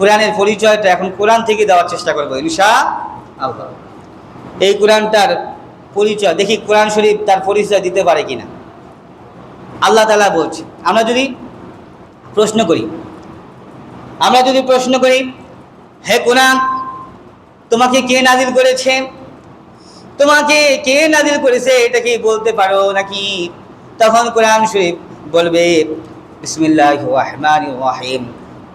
কোরআনের পরিচয়টা এখন কোরআন থেকে দেওয়ার চেষ্টা করব ইনশা আল্লাহ এই কোরআনটার পরিচয়, দেখি কোরআন শরীফ তার পরিচয় দিতে পারে কিনা। আল্লাহ তালা বলছে, আমরা যদি প্রশ্ন করি, আমরা যদি প্রশ্ন করি, হে কোরআন, তোমাকে কে নাজিল করেছে? তোমাকে কে নাজিল করেছে? এটা কি বলতে পারো নাকি? তখন কোরআন শরীফ বলবে বিসমিল্লাহ রহমান রহিম।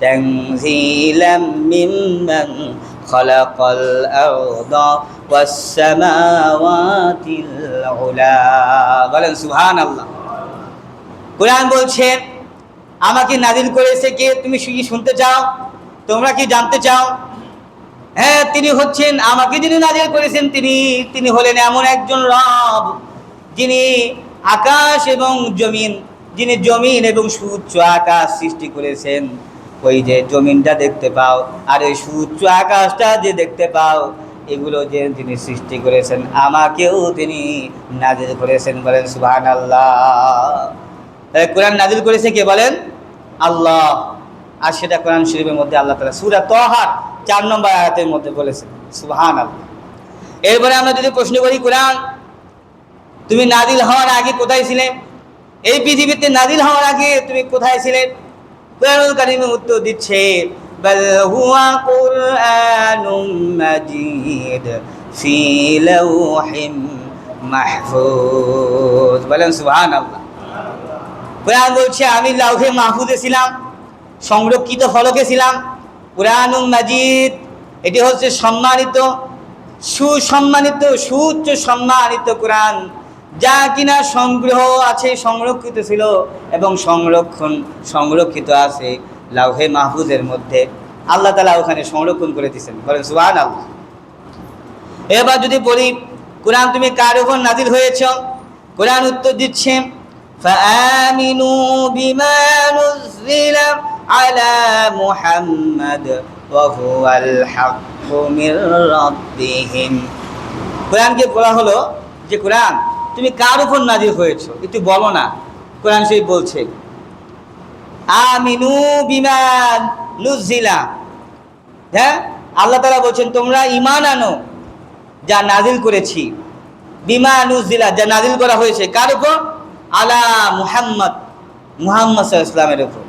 تنزيلا ممن خلق الأرض والسماوات العلا বলেন সুবহান আল্লাহ কোরআন বলছে আমাকে নাজিল করেছে কে তুমি কি শুনতে চাও তোমরা কি জানতে চাও হ্যাঁ তিনি হচ্ছেন আমাকে যিনি নাজিল করেছেন তিনি তিনি হলেন এমন একজন রব যিনি আকাশ এবং জমিন যিনি জমিন এবং সুউচ্চ আকাশ সৃষ্টি করেছেন ওই যে জমিনটা দেখতে পাও, আর ওই সুউচ্চ আকাশটা যে দেখতে পাও, এগুলো যে তিনি সৃষ্টি করেছেন, আমাকেও তিনি নাজিল করেছেন বলেন সুহান আল্লাহ কোরআন নাজিল করেছে কে বলেন? আল্লাহ। আর সেটা কোরআন শরীফের মধ্যে আল্লাহ তালা সুরা তহার চার নম্বর আয়াতের মধ্যে বলেছেন সুহান আল্লাহ এরপরে আমরা যদি প্রশ্ন করি, কোরআন, তুমি নাদিল হওয়ার আগে কোথায় ছিলে? এই পৃথিবীতে নাজিল হওয়ার আগে তুমি কোথায় ছিলে? কোরআনুল কারিমে উত্তর দিচ্ছে بل هو قرآن مجيد في لوح محفوظ বলেন সুবহান আল্লাহ কোরআন বলছে আমি লাউহে মাহফুজে ছিলাম সংরক্ষিত ফলকে ছিলাম কোরআনুল মাজিদ এটি হচ্ছে সম্মানিত সুসম্মানিত সুউচ্চ সম্মানিত কোরআন যা কিনা সংগ্রহ আছে সংরক্ষিত ছিল এবং সংরক্ষণ সংরক্ষিত আছে লাউহে মাহফুজের মধ্যে আল্লাহ তালা ওখানে সংরক্ষণ করে দিয়েছেন বলেন সুহান আল্লাহ এবার যদি বলি কোরআন তুমি কার উপর নাজিল হয়েছ কোরআন উত্তর দিচ্ছে فآمنوا بما نزل على محمد وهو الحق من ربهم কোরআনকে বলা হলো যে কোরআন তুমি কার উপর নাজিল হয়েছো? একটু বলো না। কোরআন সেই বলছে, আমিনু বিমান নুজিলা হ্যাঁ? আল্লাহ তালা বলছেন, তোমরা ইমান আনো যা নাজিল করেছি। বিমা নুজিলা যা নাজিল করা হয়েছে কার উপর? আলা মুহাম্মদ মুহাম্মদ ইসলামের উপর।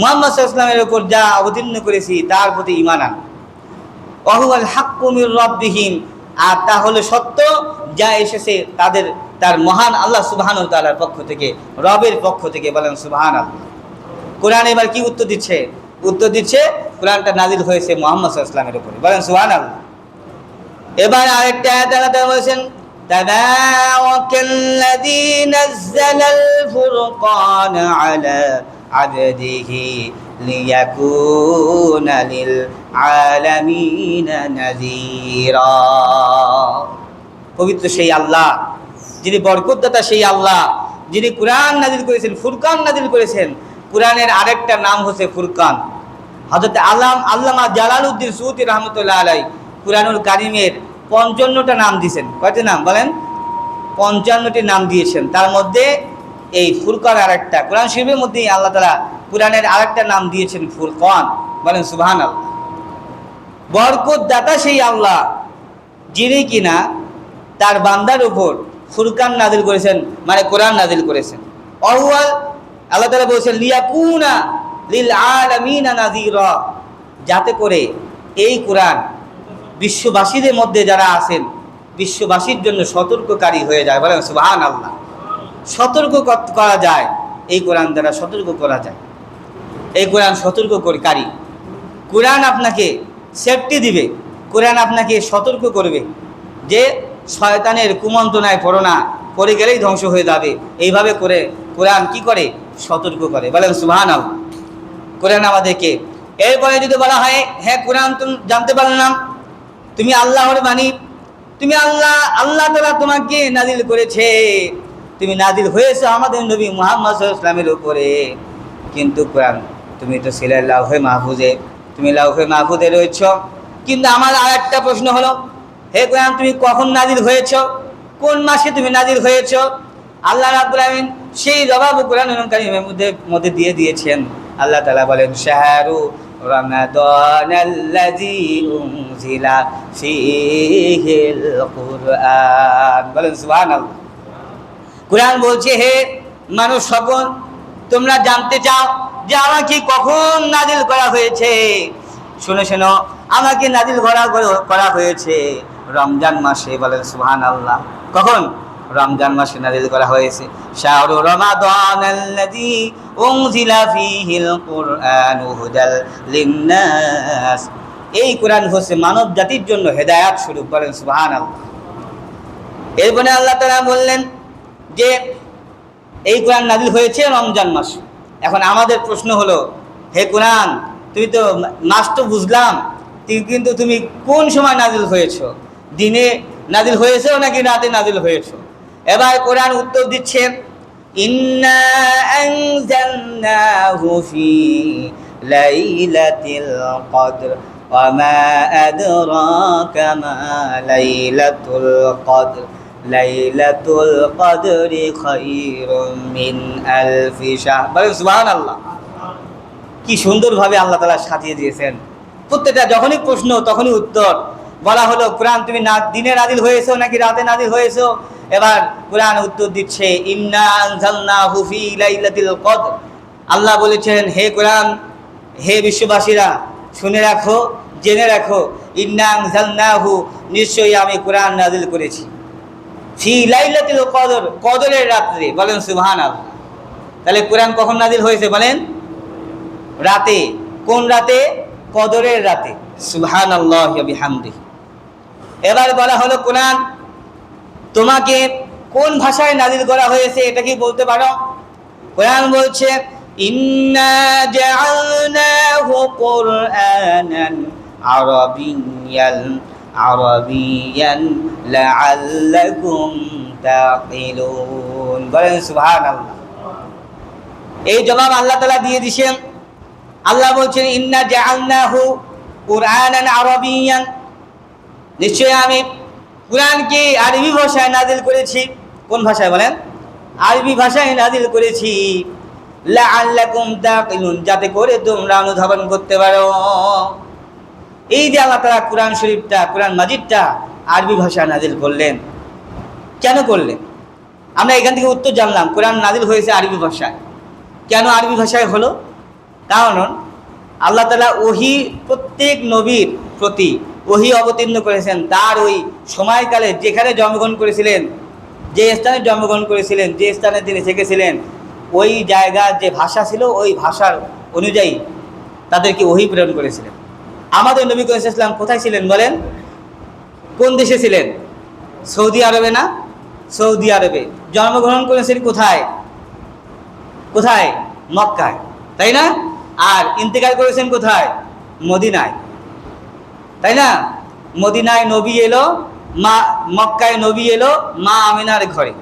মুহাম্মদ ইসলামের উপর যা অবতীর্ণ করেছি, তার প্রতি ইমান আন। অহুয়াল হাক্কুমির রব্বিহীন আর তা হলো সত্য যা এসেছে তাদের তার মহান আল্লাহ সুবহান তালার পক্ষ থেকে রবের পক্ষ থেকে বলেন সুবহান আল্লাহ কোরআন এবার কি উত্তর দিচ্ছে উত্তর দিচ্ছে কোরআনটা নাজিল হয়েছে মোহাম্মদ ইসলামের উপরে বলেন সুবহান আল্লাহ এবার আরেকটা আয়াত আল্লাহ তাআলা বলেছেন تبارك الذي نزل الفرقان على عبده ليكون للعالمين نذيرا পবিত্র সেই আল্লাহ। যিনি বরকতদাতা সেই আল্লাহ। যিনি কোরআন নাজিল করেছেন, ফুরকান নাজিল করেছেন। কোরআনের আরেকটা নাম হচ্ছে ফুরকান। হজরত আল্লাম আল্লামা জালালউদ্দিন সুতি রহমতুল্লাহ আলাই কুরআনুল কারিমের পঞ্চান্নটা নাম দিয়েছেন। কয়টি নাম বলেন? পঞ্চান্নটি নাম দিয়েছেন। তার মধ্যে এই ফুরকান আরেকটা। কোরআন শরীফের মধ্যেই আল্লাহ তালা কোরআনের আরেকটা নাম দিয়েছেন ফুরকান। বলেন সুবহান আল্লাহ বরকত দাতা সেই আল্লাহ, যিনি কিনা তার বান্দার উপর ফুরকান নাজিল করেছেন মানে কোরআন নাজিল করেছেন। অহুয়াল আল্লাহ তালা বলছেন, লিয়াকুনা লিল আলামিনা নাজিরা যাতে করে এই কোরআন বিশ্ববাসীদের মধ্যে যারা আছেন, বিশ্ববাসীর জন্য সতর্ককারী হয়ে যায়। বলেন সুবহান আল্লাহ সতর্ক করা যায়? এই কোরআন দ্বারা সতর্ক করা যায়। এই কোরআন সতর্ককারী। কোরআন আপনাকে সেফটি দিবে। কোরআন আপনাকে সতর্ক করবে। যে শয়তানের কুমন্ত্রণায় পড়ো না, পড়ে গেলেই ধ্বংস হয়ে যাবে। এইভাবে করে কোরআন কি করে? সতর্ক করে। বলেন আল্লাহ কোরআন আমাদেরকে এরপরে যদি বলা হয় হ্যাঁ কোরআন তুমি জানতে পারলাম তুমি আল্লাহর বাণী, তুমি আল্লাহ আল্লাহ তালা তোমাকে নাজিল করেছে। তুমি নাজিল হয়েছো আমাদের নবী মুহাম্মদ ইসলামের উপরে। কিন্তু কোরআন, তুমি তো ছিলে লাউহে মাহফুজে, তুমি লাউ লাউহে মাহফুজে রয়েছ। কিন্তু আমার আর একটা প্রশ্ন হলো হে কোরআন তুমি কখন নাজিল হয়েছ কোন মাসে তুমি নাজিল হয়েছ আল্লাহ রাব্বুল আমিন সেই জবাব কোরআন কারিমের মধ্যে মধ্যে দিয়ে দিয়েছেন আল্লাহ তাআলা বলেন শাহরু رمضان الذي أنزل فيه القرآن বলেন সুবহানাল্লাহ কোরআন বলছে হে মানুষ সকল তোমরা জানতে চাও যে আমাকে কখন নাজিল করা হয়েছে শুনে শোনো আমাকে নাজিল করা করা হয়েছে রমজান মাসে বলেন সুবহান আল্লাহ কখন? রমজান মাসে নাজিল করা হয়েছে। শাহরু রমাদান আল্লাযী উনজিলা ফীহিল কুরআন হুদাল লিন্নাস। এই কোরআন হচ্ছে মানব জাতির জন্য হেদায়াত স্বরূপ, বলেন, সুবহানাল্লাহ। এরপরে আল্লাহ তাআলা বললেন যে, এই কোরআন নাজিল হয়েছে রমজান মাস। এখন আমাদের প্রশ্ন হলো, হে কোরআন, তুমি তো মাস তো বুঝলাম, কিন্তু তুমি কোন সময় নাজিল হয়েছো? দিনে নাজিল হয়েছে নাকি রাতে নাজিল হয়েছে? এবার কোরআন উত্তর দিচ্ছেন কি সুন্দরভাবে আল্লাহ তালা সাজিয়ে দিয়েছেন। প্রত্যেকটা যখনই প্রশ্ন, তখনই উত্তর। বলা হলো, কোরআন, তুমি না, দিনে নাজিল হয়েছো নাকি রাতে নাজিল হয়েছো? এবার কোরআন উত্তর দিচ্ছে, ইন্না আনজালনাহু ফি লাইলাতিল কদর। আল্লাহ বলেছেন, হে কোরআন, হে বিশ্ববাসীরা, শুনে রাখো, জেনে রাখো, ইন্না আনজালনাহু, নিশ্চয়ই আমি কোরআন নাজিল করেছি। ফি লাইলাতিল কদর, কদরের রাত্রে, বলেন সুবহানাল্লাহ। তাহলে কোরআন কখন নাজিল হয়েছে বলেন? রাতে, কোন রাতে? কদরের রাতে। সুবহান আল্লাহ বিহামদি এবার বলা হলো, কোরআন, তোমাকে কোন ভাষায় নাজিল করা হয়েছে এটা কি বলতে পারো? কোরআন বলছে এই জবাব আল্লাহ তালা দিয়ে দিছেন। আল্লাহ বলছেন, ইন্না জাআলনাহু কুরআনান আরাবিয়ান নিশ্চয়ই আমি কোরআনকে আরবি ভাষায় নাজিল করেছি। কোন ভাষায় বলেন? আরবি ভাষায় নাজিল করেছি। যাতে করে তোমরা অনুধাবন করতে পারো। এই যে আল্লাহ তারা কোরআন শরীফটা, কোরআন মাজিদটা আরবি ভাষায় নাজিল করলেন। কেন করলেন? আমরা এখান থেকে উত্তর জানলাম, কোরআন নাজিল হয়েছে আরবি ভাষায়। কেন আরবি ভাষায় হলো? কারণ আল্লাহ তালা ওহি প্রত্যেক নবীর প্রতি ওহি অবতীর্ণ করেছেন। তার ওই সময়কালে যেখানে জন্মগ্রহণ করেছিলেন, যে স্থানে জন্মগ্রহণ করেছিলেন, যে স্থানে তিনি থেকেছিলেন, ওই জায়গার যে ভাষা ছিল, ওই ভাষার অনুযায়ী তাদেরকে ওহি প্রেরণ করেছিলেন। আমাদের নবী করিম ইসলাম কোথায় ছিলেন বলেন? কোন দেশে ছিলেন? সৌদি আরবে না? সৌদি আরবে। জন্মগ্রহণ করেছেন কোথায়? কোথায়? মক্কায়। তাই না? আর ইন্তেকাল করেছেন কোথায়? মদিনায়। তাই না? মদিনায় নবী এলো মা মক্কায় নবী এলো মা আমিনার ঘরে।